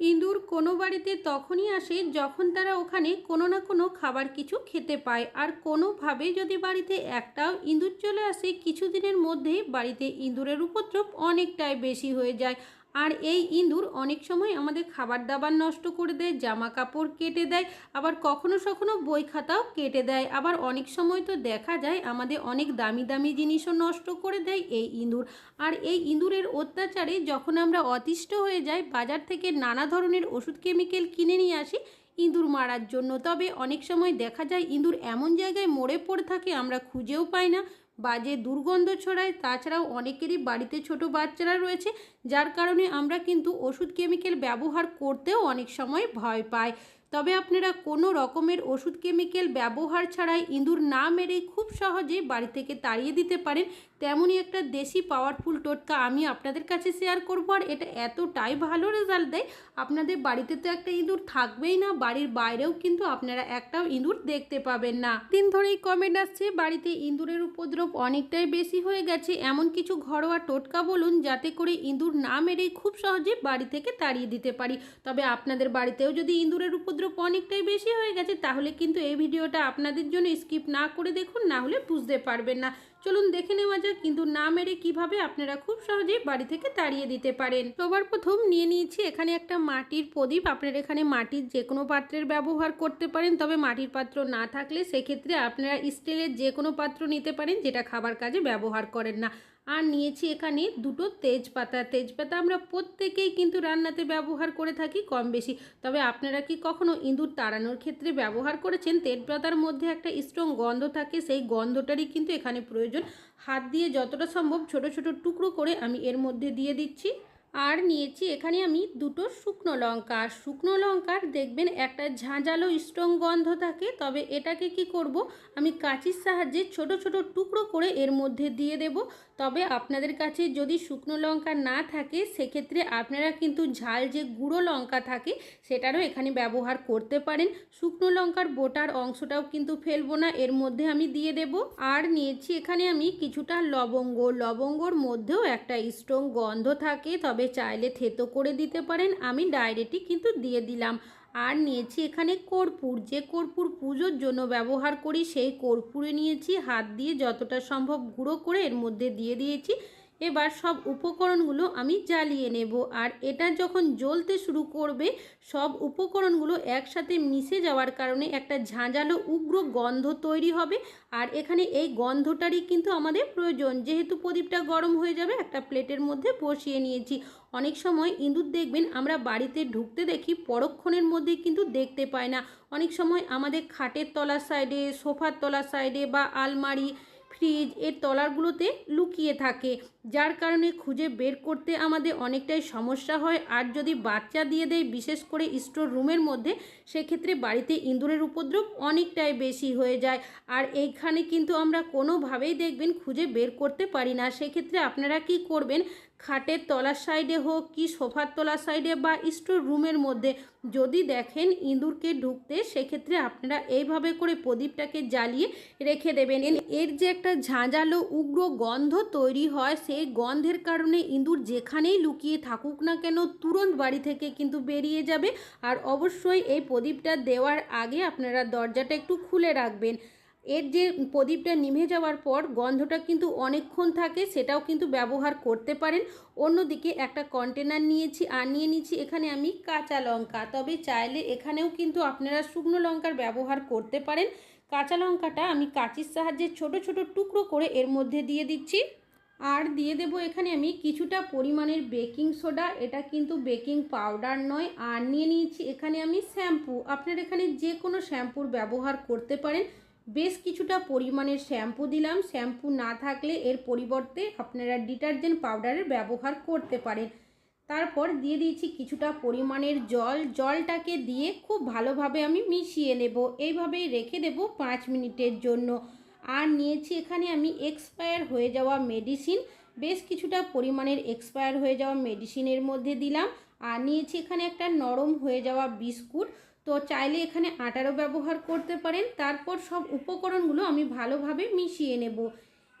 ইঁদুর কোনো বাড়িতে তখনই আসে যখন তারা ওখানে কোনো না কোনো খাবার কিছু খেতে পায়। আর কোনোভাবে যদি বাড়িতে একটাও ইঁদুর চলে আসে, কিছুদিনের মধ্যেই বাড়িতে ইঁদুরের উপদ্রব অনেকটাই বেশি হয়ে যায়। আর এই ইঁদুর অনেক সময় আমাদের খাবার দাবার নষ্ট করে দেয় জামা কাপড় কেটে দেয়, আবার কখনো কখনো বই খাতাও কেটে দেয়। আবার অনেক সময় তো দেখা যায় আমাদের অনেক দামি দামি জিনিসও নষ্ট করে দেয় এই ইঁদুর। আর এই ইঁদুরের অত্যাচারে যখন আমরা অতিষ্ঠ হয়ে যাই, বাজার থেকে নানা ধরনের ওষুধ, কেমিক্যাল কিনে নিয়ে আসি ইঁদুর মারার জন্য। তবে অনেক সময় দেখা যায় ইঁদুর এমন জায়গায় মরে পড়ে থাকে, আমরা খুঁজেও পাই না। বাজে দুর্গন্ধ ছড়ায়। তাছাড়াও অনেকেরই বাড়িতে ছোট বাচ্চারা রয়েছে, যার কারণে আমরা কিন্তু ওষুধ কেমিক্যাল ব্যবহার করতেও অনেক সময় ভয় পাই। তবে আপনারা কোনো রকমের ওষুধ কেমিক্যাল ব্যবহার ছাড়াই ইঁদুর না মেরেই খুব সহজেই বাড়ি থেকে তাড়িয়ে দিতে পারেন। তেমনই একটা দেশি পাওয়ারফুল টোটকা আমি আপনাদের কাছে শেয়ার করব। আর এটা এতটাই ভালো রেজাল্ট দেয়, আপনাদের বাড়িতে তো একটা ইঁদুর থাকবেই না, বাড়ির বাইরেও কিন্তু আপনারা একটাও ইঁদুর দেখতে পাবেন না। দিন ধরেই কমেন্ট আসছে, বাড়িতে ইঁদুরের উপদ্রব অনেকটাই বেশি হয়ে গেছে। এমন কিছু ঘরোয়া টোটকা বলুন, যাতে করে ইঁদুর না মেরেই খুব সহজে বাড়ি থেকে তাড়িয়ে দিতে পারি। তবে আপনাদের বাড়িতেও যদি ইঁদুরের উপদ্রব অনেকটাই বেশি হয়ে গেছে, তাহলে কিন্তু এই ভিডিওটা আপনাদের জন্য স্কিপ না করে দেখুন, না হলে বুঝতে পারবেন না। চলুন দেখে নেওয়া যাক কিন্তু না মেরে কীভাবে আপনারা খুব সহজেই বাড়ি থেকে তাড়িয়ে দিতে পারেন। সবার প্রথম নিয়ে নিয়েছি এখানে একটা মাটির প্রদীপ। আপনারা এখানে মাটির যে কোনো পাত্রের ব্যবহার করতে পারেন, তবে মাটির পাত্র না থাকলে সেক্ষেত্রে আপনারা স্টিলের যে কোনো পাত্র নিতে পারেন, যেটা খাবার কাজে ব্যবহার করেন না। আর নিয়েছি এখানে দুটো তেজপাতা। তেজপাতা আমরা প্রত্যেকেই কিন্তু রান্নাতে ব্যবহার করে থাকি কম বেশি। তবে আপনারা কি কখনো ইঁদুর তাড়ানোর ক্ষেত্রে ব্যবহার করেছেন? তেজপাতার মধ্যে একটা স্ট্রং গন্ধ থাকে, সেই গন্ধটারই কিন্তু এখানে প্রয়োজন। হাত দিয়ে যতটা সম্ভব ছোট ছোট টুকরো করে আমি এর মধ্যে দিয়ে দিচ্ছি। আর নিয়েছি এখানে আমি দুটো শুকনো লঙ্কা। আর শুকনো লঙ্কার দেখবেন একটা ঝাঁঝালো স্ট্রং গন্ধ থাকে, তবে এটাকে কি করব, আমি কাঁচির সাহায্যে ছোট ছোট টুকরো করে এর মধ্যে দিয়ে দেব। তবে আপনাদের কাছে যদি শুকনো লঙ্কা না থাকে, সেক্ষেত্রে আপনারা কিন্তু ঝাল যে গুঁড়ো লঙ্কা থাকে, সেটারও এখানে ব্যবহার করতে পারেন। শুকনো লঙ্কার বোটার অংশটাও কিন্তু ফেলব না, এর মধ্যে আমি দিয়ে দেব। আর নিয়েছি এখানে আমি কিছুটা লবঙ্গ। লবঙ্গর মধ্যেও একটা স্ট্রং গন্ধ থাকে, তবে চাইলে থেতো করে দিতে পারেন। আমি ডাইরেক্টই কিন্তু দিয়ে দিলাম। আর নিয়েছি এখানে কর্পূর। যে কর্পূর পুজোর জন্য ব্যবহার করি, সেই কর্পূরে নিয়েছি হাত দিয়ে যতটা সম্ভব গুঁড়ো করে এর মধ্যে দিয়ে দিয়েছি। এবার সব উপকরণগুলো আমি জ্বালিয়ে নেব। আর এটা যখন জ্বলতে শুরু করবে, সব উপকরণগুলো একসাথে মিশে যাওয়ার কারণে একটা ঝাঁঝালো উগ্র গন্ধ তৈরি হবে। আর এখানে এই গন্ধটারই কিন্তু আমাদের প্রয়োজন। যেহেতু প্রদীপটা গরম হয়ে যাবে, একটা প্লেটের মধ্যে বসিয়ে নিয়েছি। অনেক সময় ইঁদুর দেখবেন, আমরা বাড়িতে ঢুকতে দেখি, পরক্ষণের মধ্যে কিন্তু দেখতে পাই না। অনেক সময় আমাদের খাটের তলার সাইডে, সোফার তলার সাইডে বা আলমারি ফ্রিজ এর তলারগুলোতে লুকিয়ে থাকে, যার কারণে খুঁজে বের করতে আমাদের অনেকটাই সমস্যা হয়। আর যদি বাচ্চা দিয়ে দেয়, বিশেষ করে স্টোর রুমের মধ্যে, সেক্ষেত্রে বাড়িতে ইঁদুরের উপদ্রব অনেকটাই বেশি হয়ে যায়। আর এইখানে কিন্তু আমরা কোনোভাবেই দেখবেন খুঁজে বের করতে পারি না। সেক্ষেত্রে আপনারা কি করবেন? খাটের তলার সাইডে হোক কি সোফার তলার সাইডে বা স্টোর রুমের মধ্যে। যদি দেখেন ইঁদুরকে ঢুকতে, সেক্ষেত্রে আপনারা এইভাবে করে প্রদীপটাকে জ্বালিয়ে রেখে দেবেন। এর যে একটা ঝাঁঝালো উগ্র গন্ধ তৈরি হয়, সেই গন্ধের কারণে ইঁদুর যেখানেই লুকিয়ে থাকুক না কেন তুরন্ত বাড়ি থেকে কিন্তু বেরিয়ে যাবে। আর অবশ্যই এই প্রদীপটা দেওয়ার আগে আপনারা দরজাটা একটু খুলে রাখবেন। এর যে প্রদীপটা নিভে যাওয়ার পর গন্ধটা কিন্তু অনেকক্ষণ থাকে, সেটাও কিন্তু ব্যবহার করতে পারেন। অন্যদিকে একটা কন্টেনার নিয়েছি, আর নিয়ে নিচ্ছি এখানে আমি কাঁচা লঙ্কা। তবে চাইলে এখানেও কিন্তু আপনারা শুকনো লঙ্কার ব্যবহার করতে পারেন। কাঁচা লঙ্কাটা আমি কাঁচির সাহায্যে ছোট ছোট টুকরো করে এর মধ্যে দিয়ে দিচ্ছি। আর দিয়ে দেব এখানে আমি কিছুটা পরিমাণের বেকিং সোডা। এটা কিন্তু বেকিং পাউডার নয়। আর নিয়ে নিয়েছি এখানে আমি শ্যাম্পু। আপনার এখানে যে কোনো শ্যাম্পুর ব্যবহার করতে পারেন। বেশ কিছুটা পরিমাণের শ্যাম্পু দিলাম। শ্যাম্পু না থাকলে এর পরিবর্তে আপনারা ডিটারজেন্ট পাউডারের ব্যবহার করতে পারেন। তারপর দিয়ে দিয়েছি কিছুটা পরিমাণের জল। জলটাকে দিয়ে খুব ভালোভাবে আমি মিশিয়ে নেব। এইভাবেই রেখে দেব পাঁচ মিনিটের জন্য। আর নিয়েছি এখানে আমি এক্সপায়ার হয়ে যাওয়া মেডিসিন। বেশ কিছুটা পরিমাণের এক্সপায়ার হয়ে যাওয়া মেডিসিনের মধ্যে দিলাম। আর নিয়েছি এখানে একটা নরম হয়ে যাওয়া বিস্কুট। তো চাইলে এখানে আটারও ব্যবহার করতে পারেন। তারপর সব উপকরণগুলো আমি ভালোভাবে মিশিয়ে নেব।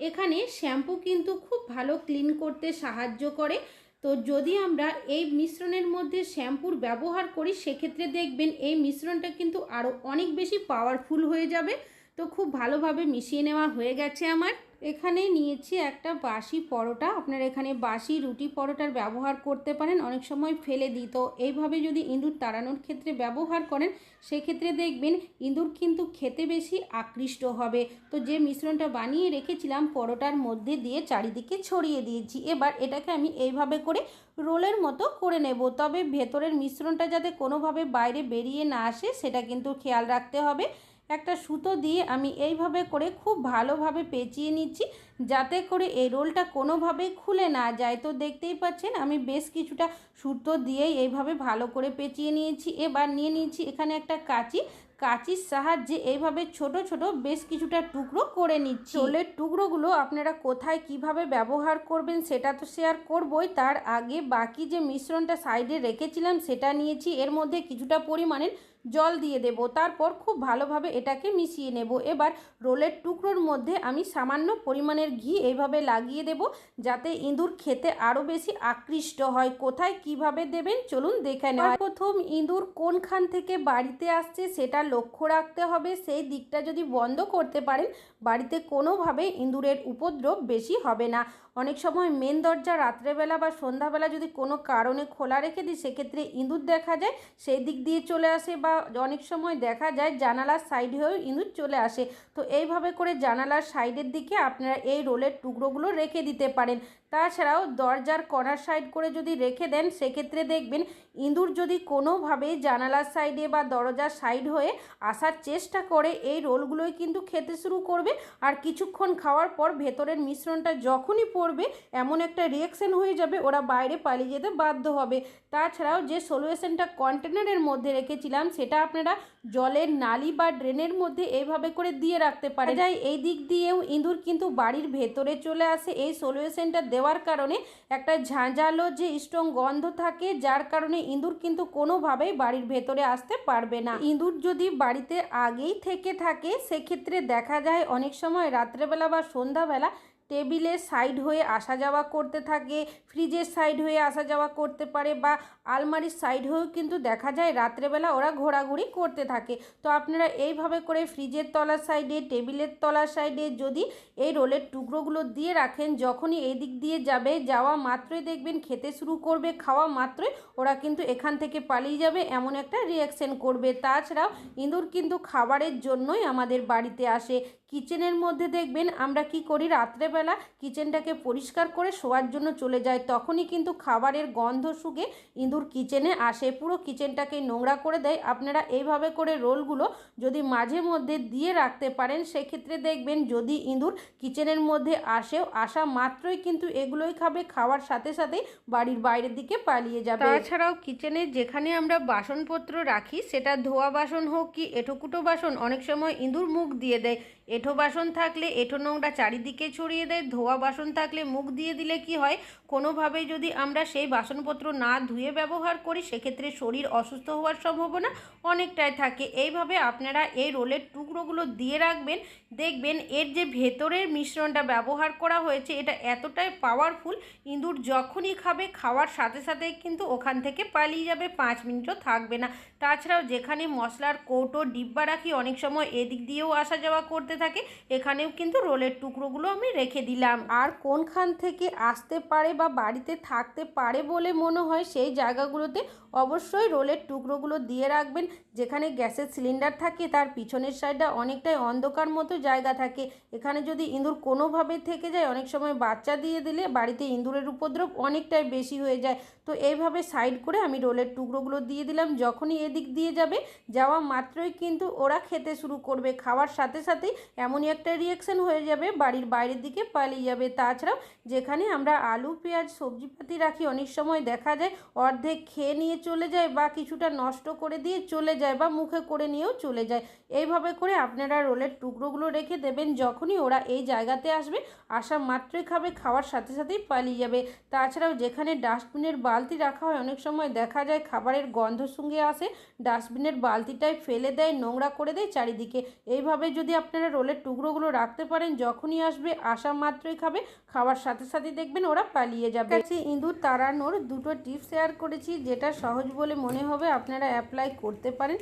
এখানে শ্যাম্পু কিন্তু খুব ভালো ক্লিন করতে সাহায্য করে। তো যদি আমরা এই মিশ্রণের মধ্যে শ্যাম্পুর ব্যবহার করি, সেক্ষেত্রে দেখবেন এই মিশ্রণটা কিন্তু আরও অনেক বেশি পাওয়ারফুল হয়ে যাবে। তো খুব ভালোভাবে মিশিয়ে নেওয়া হয়ে গেছে আমার। এখানে নিয়েছি একটা বাসি পরোটা। আপনারা এখানে বাসি রুটি পরোটার ব্যবহার করতে পারেন, অনেক সময় ফেলে দিই। তো এইভাবে যদি ইঁদুর তাড়ানোর ক্ষেত্রে ব্যবহার করেন, সেক্ষেত্রে দেখবেন ইঁদুর কিন্তু খেতে বেশি আকৃষ্ট হবে। তো যে মিশ্রণটা বানিয়ে রেখেছিলাম, পরোটার মধ্যে দিয়ে চারিদিকে ছড়িয়ে দিয়েছি। এবার এটাকে আমি এইভাবে করে রোলের মতো করে নেব। তবে ভেতরের মিশ্রণটা যাতে কোনোভাবে বাইরে বেরিয়ে না আসে, সেটা কিন্তু খেয়াল রাখতে হবে। একটা সুতো দিয়ে আমি এইভাবে করে খুব ভালোভাবে পেঁচিয়ে নিচ্ছি, যাতে করে এই রোলটা কোনোভাবেই খুলে না যায়। তো দেখতেই পাচ্ছেন, আমি বেশ কিছুটা সুতো দিয়েই এইভাবে ভালো করে পেঁচিয়ে নিয়েছি। এবার নিয়ে নিয়েছি এখানে একটা কাঁচি। কাঁচির সাহায্যে এইভাবে ছোট ছোট বেশ কিছুটা টুকরো করে নিচ্ছি। রোলের টুকরোগুলো আপনারা কোথায় কীভাবে ব্যবহার করবেন সেটা তো শেয়ার করবই। তার আগে বাকি যে মিশ্রণটা সাইডে রেখেছিলাম সেটা নিয়েছি। এর মধ্যে কিছুটা পরিমাণের জল দিয়ে দেব। তারপর খুব ভালোভাবে এটাকে মিশিয়ে নেব। এবার রোলের টুকরোর মধ্যে আমি সামান্য পরিমাণের ঘি এইভাবে লাগিয়ে দেব যাতে ইঁদুর খেতে আরও বেশি আকৃষ্ট হয়। কোথায় কীভাবে দেবেন চলুন দেখে নেওয়া প্রথম ইঁদুর কোনখান থেকে বাড়িতে আসছে সেটা লক্ষ্য রাখতে হবে। সেই দিকটা যদি বন্ধ করতে পারেন, বাড়িতে কোনোভাবে ইঁদুরের উপদ্রব বেশি হবে না। অনেক সময় মেন দরজা রাত্রেবেলা বা সন্ধ্যাবেলা যদি কোনো কারণে খোলা রেখে দিই, সেক্ষেত্রে ইঁদুর দেখা যায়, সেই দিক দিয়ে চলে আসে বা অনেক সময় দেখা যায় জানালার সাইড হয়েও ইঁদুর চলে আসে। তো এইভাবে করে জানালার সাইডের দিকে আপনারা এই রোলের টুকরোগুলো রেখে দিতে পারেন। তাছাড়াও দরজার কর্নার সাইড করে যদি রেখে দেন, সেক্ষেত্রে দেখবেন ইঁদুর যদি কোনোভাবে জানালার সাইডে বা দরজার সাইড হয়ে আসার চেষ্টা করে, এই রোলগুলোই কিন্তু খেতে শুরু করবে। আর কিছুক্ষণ খাওয়ার পর ভেতরের মিশ্রণটা যখনই পড়বে, এমন একটা রিয়াকশন হয়ে যাবে, ওরা বাইরে পালিয়ে যেতে বাধ্য হবে। তাছাড়াও যে সলিউশনটা কন্টেনারের মধ্যে রেখেছিলাম, সেটা আপনারা জলের নালি বা ড্রেনের মধ্যে এইভাবে করে দিয়ে রাখতে পারে যাই, এই দিক দিয়েও ইঁদুর কিন্তু বাড়ির ভেতরে চলে আসে। এই সলিউশনটা দেওয়ার কারণে একটা ঝাঁঝালো যে স্ট্রং গন্ধ থাকে, যার কারণে ইঁদুর কিন্তু কোনোভাবেই বাড়ির ভেতরে আসতে পারবে না। ইঁদুর যদি বাড়িতে আগেই থেকে থাকে, সেক্ষেত্রে দেখা যায় অনেক সময় রাত্রেবেলা বা সন্ধ্যাবেলা টেবিলের সাইড হয়ে আসা যাওয়া করতে থাকে, ফ্রিজের সাইড হয়ে আসা যাওয়া করতে পারে বা আলমারির সাইড হয়েও কিন্তু দেখা যায় রাত্রেবেলা ওরা ঘোরাঘুরি করতে থাকে। তো আপনারা এইভাবে করে ফ্রিজের তলার সাইডে, টেবিলের তলার সাইডে যদি এই রোলের টুকরোগুলো দিয়ে রাখেন, যখনই এই দিক দিয়ে যাবে, যাওয়া মাত্রই দেখবেন খেতে শুরু করবে, খাওয়া মাত্রই ওরা কিন্তু এখান থেকে পালিয়ে যাবে এমন একটা রিয়াকশন করবে। তাছাড়াও ইঁদুর কিন্তু খাবারের জন্যই আমাদের বাড়িতে আসে। কিচেনের মধ্যে দেখবেন আমরা কি করি, রাত্রেবেলা কিচেনটাকে পরিষ্কার করে শোয়ার জন্য চলে যাই। তখনই কিন্তু খাবারের গন্ধ শুকে ইঁদুর কিচেনে আসে। পুরো কিচেনটাকে নোংরা করে দেয়। আপনারা এইভাবে করে রোলগুলো যদি মাঝে মধ্যে দিয়ে রাখতে পারেন, সেক্ষেত্রে দেখবেন যদি ইঁদুর কিচেনের মধ্যে আসেও আসা মাত্রই কিন্তু এগুলোই খাবে। খাওয়ার সাথে সাথেই বাড়ির বাইরের দিকে পালিয়ে যাবে। তাছাড়াও কিচেনে যেখানে আমরা বাসনপত্র রাখি, সেটা ধোয়া বাসন হোক কি এঁঠোকুটো বাসন, অনেক সময় ইঁদুর মুখ দিয়ে দেয়। এঁঠো বাসন থাকলে, এঁঠো নোংরা চারিদিকে ছড়িয়ে দেয়, ধোয়া বাসন থাকলে মুখ দিয়ে দিলে কি হয়? কোনোভাবে যদি আমরা সেই বাসনপত্র না ধুয়ে ব্যবহার করি, সেক্ষেত্রে শরীর অসুস্থ হওয়ার সম্ভাবনা অনেকটাই থাকে। এইভাবে আপনারা এই রোলের টুকরোগুলো দিয়ে রাখবেন। দেখবেন এর যে ভেতরের মিশ্রণটা ব্যবহার করা হয়েছে, এটা এতটাই পাওয়ারফুল ইঁদুর যখনই খাবে, খাওয়ার সাথে সাথে কিন্তু ওখান থেকে পালিয়ে যাবে, পাঁচ মিনিটও থাকবে না। তাছাড়াও যেখানে মশলার কৌটো, ডিব্বা রাখি অনেক সময় এদিক দিয়েও আসা যাওয়া করতে থাকে এখানেও কিন্তু রোলের টুকরোগুলো আমি রেখে দিলাম। আর কোনখান থেকে আসতে পারে বা বাড়িতে থাকতে পারে বলে মনে হয় সেই জায়গাগুলোতে অবশ্যই রোলের টুকরোগুলো দিয়ে রাখবেন। যেখানে গ্যাসের সিলিন্ডার থাকে, তার পিছনের সাইডটা অনেকটাই অন্ধকার মতো জায়গা থাকে। এখানে যদি ইঁদুর কোনোভাবে থেকে যায়, অনেক সময় বাচ্চা দিয়ে দিলে বাড়িতে ইঁদুরের উপদ্রব অনেকটাই বেশি হয়ে যায়। তো এইভাবে সাইড করে আমি রোলের টুকরোগুলো দিয়ে দিলাম। যখনই এদিক দিয়ে যাবে, যাওয়া মাত্রই কিন্তু ওরা খেতে শুরু করবে। খাওয়ার সাথে সাথেই এমনই একটা রিয়াকশন হয়ে যাবে, বাড়ির বাইরের দিকে পালিয়ে যাবে। তাছাড়াও যেখানে আমরা আলু, পেঁয়াজ, সবজিপাতি রাখি, অনেক সময় দেখা যায় অর্ধেক খেয়ে নিয়ে চলে যায় বা কিছুটা নষ্ট করে দিয়ে চলে যায় বা মুখে করে নিয়েও চলে যায়। এইভাবে করে আপনারা রোলের টুকরোগুলো রেখে দেবেন, যখনই ওরা এই জায়গাতে আসবে, আসা মাত্রই খাবে, খাওয়ার সাথে সাথেই পালিয়ে যাবে। তাছাড়াও যেখানে ডাস্টবিনের বালতি রাখা হয়, অনেক সময় দেখা যায় খাবারের গন্ধ সঙ্গে আসে, ডাস্টবিনের বালতিটাই ফেলে দেয়, নোংরা করে দেয় চারিদিকে। এইভাবে যদি আপনারা রোলের টুকরোগুলো রাখতে পারেন যখনই আসবে আসা মাত্রই খাবে। খাওয়ার সাথে সাথে দেখবেন ওরা পালিয়ে যাবে। কাছে ইঁদুর তাড়ানোর দুটো টিপ শেয়ার করেছি যেটা সহজ বলে মনে হবে। আপনারা অ্যাপ্লাই করতে পারেন।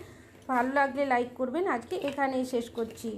ভালো লাগলে লাইক করবেন। আজকে এখানেই শেষ করছি।